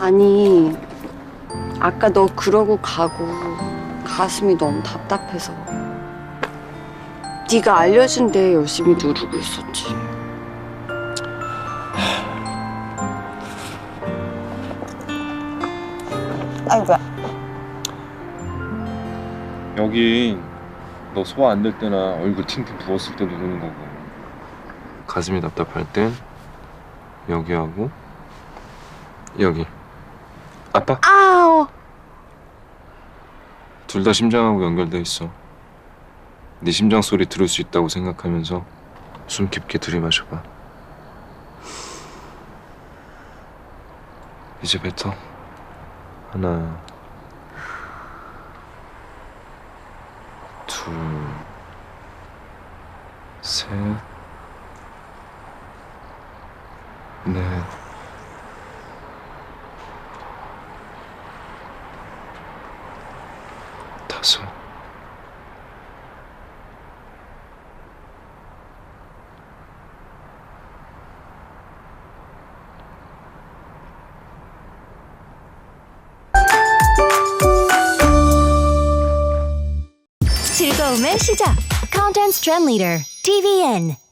아니, 아까 너 그러고 가고 가슴이 너무 답답해서. 네가 알려준 데 열심히 누르고 있었지. 아이고야. 여기 너 소화 안 될 때나 얼굴 팅팅 부었을 때 누르는 거고 가슴이 답답할 땐 여기 하고 여기 아빠? 아우. 둘 다 심장하고 연결돼 있어. 네 심장 소리 들을 수 있다고 생각하면서 숨 깊게 들이마셔봐. 이제 뱉어. 하나. 둘. 셋, 넷, 다섯. 즐거움의 시작. Content Trend Leader, TVN.